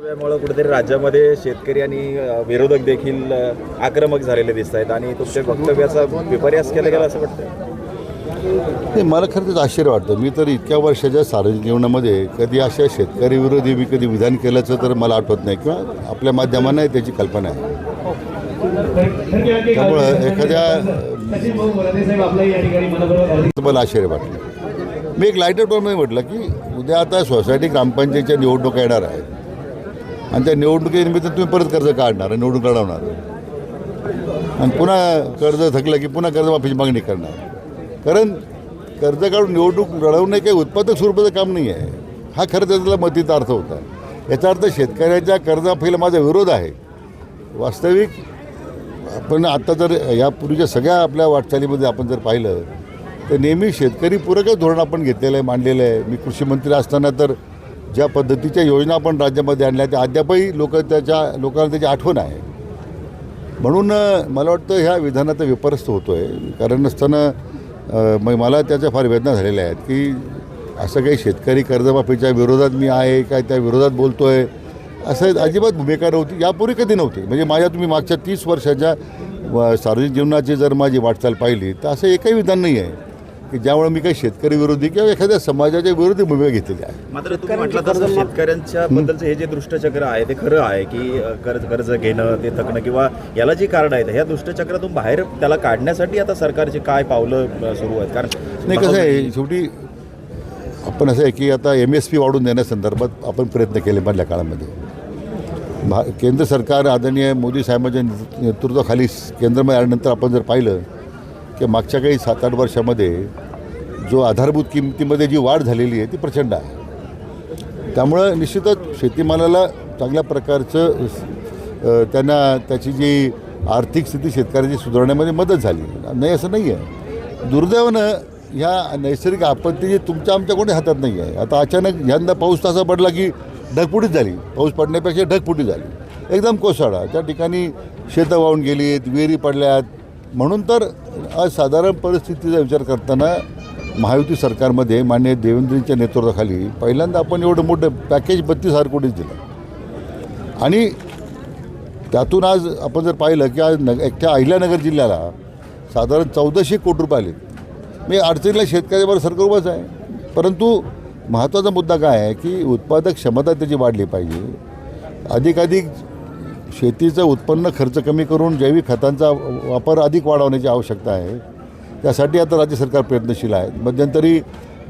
त्यामुळे कुठेतरी राज्यामध्ये शेतकरी आणि विरोधक देखील आक्रमक झालेले दिसत आहेत आणि तुमच्या वक्तव्याचा विपर्यास केला गेला असं वाटतं नाही मला खरं तर आश्चर्य वाटतं. मी तर इतक्या वर्षाच्या सार्वजनिक जीवनामध्ये कधी अशा शेतकरी विरोधी मी कधी विधान केल्याचं तर मला आठवत नाही किंवा आपल्या माध्यमांना त्याची कल्पना आहे. त्यामुळं एखाद्या मला आश्चर्य वाटलं मी एक लाईटर टोनमध्ये म्हटलं की उद्या आता सोसायटी ग्रामपंचायतच्या निवडणुका येणार आहेत. आणि त्या निवडणुकीनिमित्त तुम्ही परत कर्ज काढणार निवडणूक लढवणार. आणि पुन्हा कर्ज थकलं की पुन्हा कर्जमाफीची मागणी करणार. कारण कर्ज काढून निवडणूक लढवणे काही उत्पादक स्वरूपाचं काम नाही आहे. हा खरं त्याचा मतीचा अर्थ होता. याचा अर्थ शेतकऱ्याच्या कर्जमाफीला माझा विरोध आहे. वास्तविक आपण आत्ता जर यापूर्वीच्या सगळ्या आपल्या वाटचालीमध्ये आपण जर पाहिलं तर नेहमी शेतकरी पूरकच धोरण आपण घेतलेलं आहे मांडलेलं आहे. मी कृषी मंत्री असताना तर ज्या पद्धतीच्या योजना आपण राज्यामध्ये आणल्या त्या अद्यापही लोक त्याच्या लोकांना त्याची आठवण आहे. म्हणून मला वाटतं ह्या विधानाचा विपरस्त होतो आहे कारण नसताना म- मला त्याच्या फार वेदना झालेल्या आहेत की असं काही शेतकरी कर्जमाफीच्या विरोधात मी आहे काय त्या विरोधात बोलतो आहे असं अजिबात भूमिका नव्हती यापूर्वी कधी नव्हती. म्हणजे माझ्या तुम्ही मागच्या तीस वर्षाच्या व सार्वजनिक जीवनाची जर माझी वाटचाल पाहिली तर असं एकही विधान नाही आहे की ज्यामुळे मी काही शेतकरी विरोधी किंवा एखाद्या समाजाच्या विरोधी भूमिका घेतलेली आहे मात्र तुम्ही म्हटलं तसं शेतकऱ्यांच्या बद्दलचं हे जे दुष्टचक्र आहे ते खरं आहे की कर्ज कर्ज घेणं ते थकणं किंवा याला जी कारण आहेत ह्या दुष्टचक्रातून बाहेर त्याला काढण्यासाठी आता सरकारची काय पावलं सुरू आहेत? कारण नाही कसं आहे शेवटी आपण असं आहे की आता एम एस पी वाढवून देण्यासंदर्भात आपण प्रयत्न केले मधल्या काळामध्ये. भा केंद्र सरकार आदरणीय मोदी साहेबांच्या नेतृ- नेतृत्वाखाली केंद्रामध्ये आल्यानंतर आपण जर पाहिलं की मागच्या काही सात आठ वर्षामध्ये जो आधारभूत किमतीमध्ये जी वाढ झालेली आहे ती प्रचंड आहे. त्यामुळं निश्चितच शेतीमालाला चांगल्या प्रकारचं त्यांना त्याची जी आर्थिक स्थिती शेतकऱ्याची सुधारण्यामध्ये मदत झाली. नाही असं नाही आहे दुर्दैवानं ह्या नैसर्गिक आपत्ती तुमच्या आमच्या कोणी हातात नाही आहे. आता अचानक यंदा पाऊस तसा पडला की ढगफुटीच झाली. पाऊस पडण्यापेक्षा ढगफुटी झाली. एकदम कोसळा त्या ठिकाणी शेतं वाहून गेलीत विहिरी पडल्यात. म्हणून तर आज साधारण परिस्थितीचा विचार करताना महायुती सरकारमध्ये मान्य देवेंद्रजींच्या नेतृत्वाखाली पहिल्यांदा आपण एवढं मोठं पॅकेज बत्तीस हजार कोटीच दिलं. आणि त्यातून आज आपण जर पाहिलं की आज नग एकट्या अहिल्यानगर जिल्ह्याला साधारण चौदाशे कोटी रुपये आले. मी अडचणीला शेतकऱ्याबरोबर सरकार उभाच आहे. परंतु महत्त्वाचा मुद्दा काय आहे की उत्पादक क्षमता त्याची वाढली पाहिजे. अधिकाधिक शेतीचं उत्पन्न खर्च कमी करून जैविक खतांचा वापर अधिक वाढवण्याची आवश्यकता आहे. त्यासाठी आता राज्य सरकार प्रयत्नशील आहे. मध्यंतरी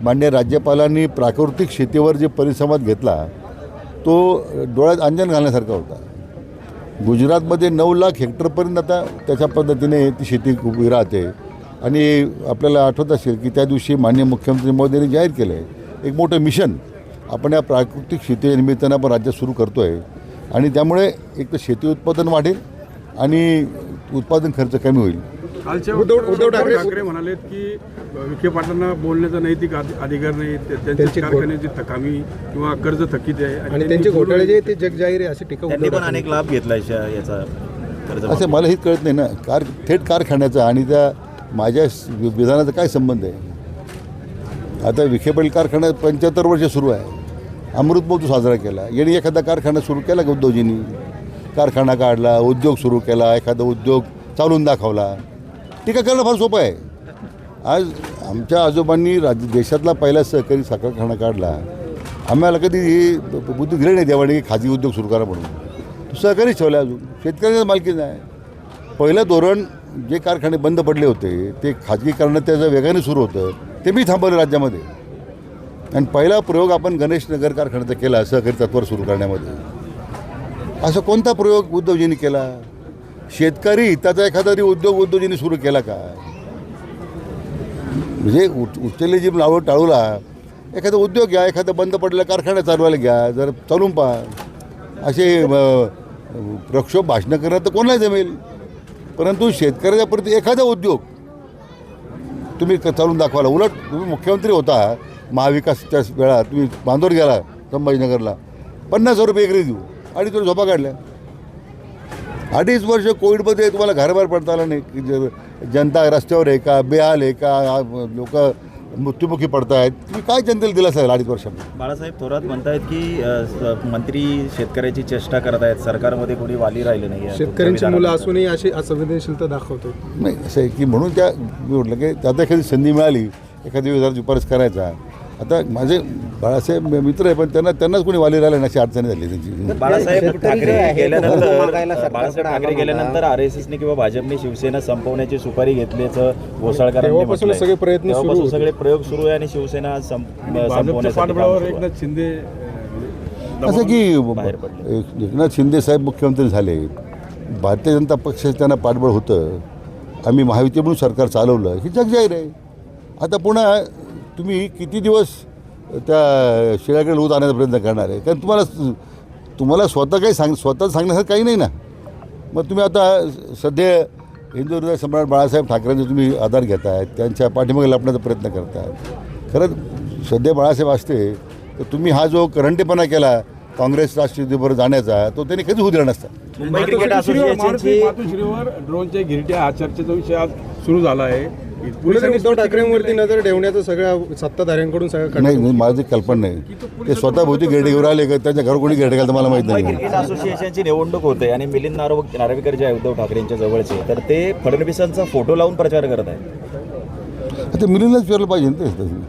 मान्य राज्यपालांनी प्राकृतिक शेतीवर जे परिसंवाद घेतला तो डोळ्यात अंजन घालण्यासारखा होता. गुजरातमध्ये नऊ लाख हेक्टरपर्यंत आता त्याच्या पद्धतीने ती शेती उभी राहते. आणि आपल्याला आठवत असेल की त्या दिवशी मान्य मुख्यमंत्री मोदींनी जाहीर केलं आहे एक मोठं मिशन आपण या प्राकृतिक शेती निमित्तानं आपण राज्यात सुरू करतो आहे आणि त्यामुळे एक तर शेती उत्पादन वाढेल आणि उत्पादन खर्च कमी होईल. कालच्या उद्धव उद्धव ठाकरे ठाकरे म्हणालेत की विखे पाटलांना बोलण्याचा नैतिक अधि- अधिकार नाही ते- त्यांच्या कारखान्याची थकामी किंवा कर्ज थकीत आहे आणि त्यांचे घोटाळे जे ते जगजाहीर आहे असे टीका त्यांनी पण अनेक लाभ घेतलाय शा- याचा कर्ज असं मला हे कळत नाही ना कार थेट कारखान्याचा आणि त्या माझ्या विधानाचा काय संबंध आहे? आता विखे पाटील कारखाना पंच्याहत्तर वर्ष सुरू आहे. अमृतमहोत्सव साजरा केला. यांनी एखादा कारखाना सुरू केला का उद्धवजींनी? कारखाना काढला उद्योग सुरू केला एखादा उद्योग चालून दाखवला. टीका करणं फार सोपं आहे. आज आमच्या आजोबांनी राज्य देशातला पहिला सहकारी साखर कारखाना काढला. आम्हाला कधी ही बुद्धी दिली नाही देवाने की खाजगी उद्योग सुरू करा म्हणून. सहकारीच ठेवला अजून. शेतकऱ्यांच्या मालकी नाही. पहिलं धोरण जे कारखाने बंद पडले होते ते खाजगीकरणं त्याचं वेगाने सुरू होतं ते मी थांबवलं राज्यामध्ये. आणि पहिला प्रयोग आपण गणेश नगर कारखान्याचा केला सहकारी तत्वर सुरू करण्यामध्ये. असा कोणता प्रयोग उद्योजींनी केला? शेतकरी हिताचा एखादा तरी उद्योग उद्योजींनी सुरू केला का? म्हणजे उच उचलले जी नावं टाळूला एखादा उद्योग घ्या एखादा बंद पडलेला कारखाना चालवायला घ्या जर चालून पहा. असे प्रक्षोभ भाषणं करणं तर कोणाला जमेल? परंतु शेतकऱ्याच्या प्रति एखादा उद्योग तुम्ही चालून दाखवाला उलट तुम्ही मुख्यमंत्री होता महाविकासच्या वेळा तुम्ही बांधवर गेला संभाजीनगरला पन्नास हजार रुपये एकरी देऊ. आणि तुम्ही झोपा काढल्या. अडीच वर्ष कोविडमध्ये तुम्हाला घराबाहेर पडता आलं नाही जनता रस्त्यावर आहे का बेहाल आहे का लोक मृत्युमुखी पडतायत. तुम्ही काय जनतेला दिलासा आहे अडीच वर्षामध्ये? बाळासाहेब थोरात म्हणतायत की मंत्री शेतकऱ्याची चेष्टा करत आहेत सरकारमध्ये कोणी वाली राहिले नाही शेतकऱ्यांची मुलं असूनही अशी असंवेदनशीलता दाखवतो नाही असं आहे की म्हणून त्या मी म्हटलं की आता एखादी संधी मिळाली एखादी विधान शिफारस करायचा. आता माझे बाळासाहेब मित्र आहे पण त्यांना त्यांनाच कोणी वाली राहिलं नाही अशी अडचणी झाली त्यांची बाळासाहेब ठाकरे गेल्यानंतर बाळासाहेब ठाकरे गेल्यानंतर आर एस एसने किंवा भाजपने शिवसेना संपवण्याची सुपारी घेतल्याचं घोसाळकरांनी. सगळे प्रयत्न. सगळे प्रयोग सुरू आहे आणि शिवसेना संपवण्यासाठी. एकनाथ शिंदे असं की बाहेर पडले. एक- एकनाथ शिंदे साहेब मुख्यमंत्री झाले भारतीय जनता पक्षाचं त्यांना पाठबळ होतं आम्ही महायुती म्हणून सरकार चालवलं ही जग जाहीर आहे आता पुन्हा तुम्ही किती दिवस त्या शिळ्याकडे लूत आणण्याचा प्रयत्न करणार आहे? कारण तुम्हाला तुम्हाला स्वतः काही सांग स्वतः सांगण्यासारखं काही नाही ना. मग तुम्ही आता सध्या हिंदू हृदय सम्राट बाळासाहेब ठाकरेंचा तुम्ही आधार घेताय त्यांच्या पाठीमागे लपण्याचा प्रयत्न करताय. खरंच सध्या बाळासाहेब असते तर तुम्ही हा जो करंटेपणा केला काँग्रेस राष्ट्रवादीबरोबर जाण्याचा तो त्यांनी कधी होऊ दिला नसता. मुंबई क्रिकेट असोसिएशनची मातोश्रीवर ड्रोनच्या गिरट्या हा चर्चेचा विषय आज सुरू झाला आहे. पोलिसांनी उद्धव ठाकरेंवरती नजर ठेवण्याचं सगळ्या सत्ताधाऱ्यांकडून सगळं नाही नाही, माझी कल्पना नाही ते स्वतः भोवती गेडे घेऊन आले का? त्यांच्या घर कोणी गेडे घालतं मला माहीत नाही. क्रिकेट असोसिएशनची निवडणूक होते आणि मिलिंद नारो नार्वेकर जे आहे उद्धव ठाकरेंच्या जवळचे तर ते फडणवीसांचा फोटो लावून प्रचार करत आहेत. आता मिलिंदच फिरलं पाहिजे ना ते.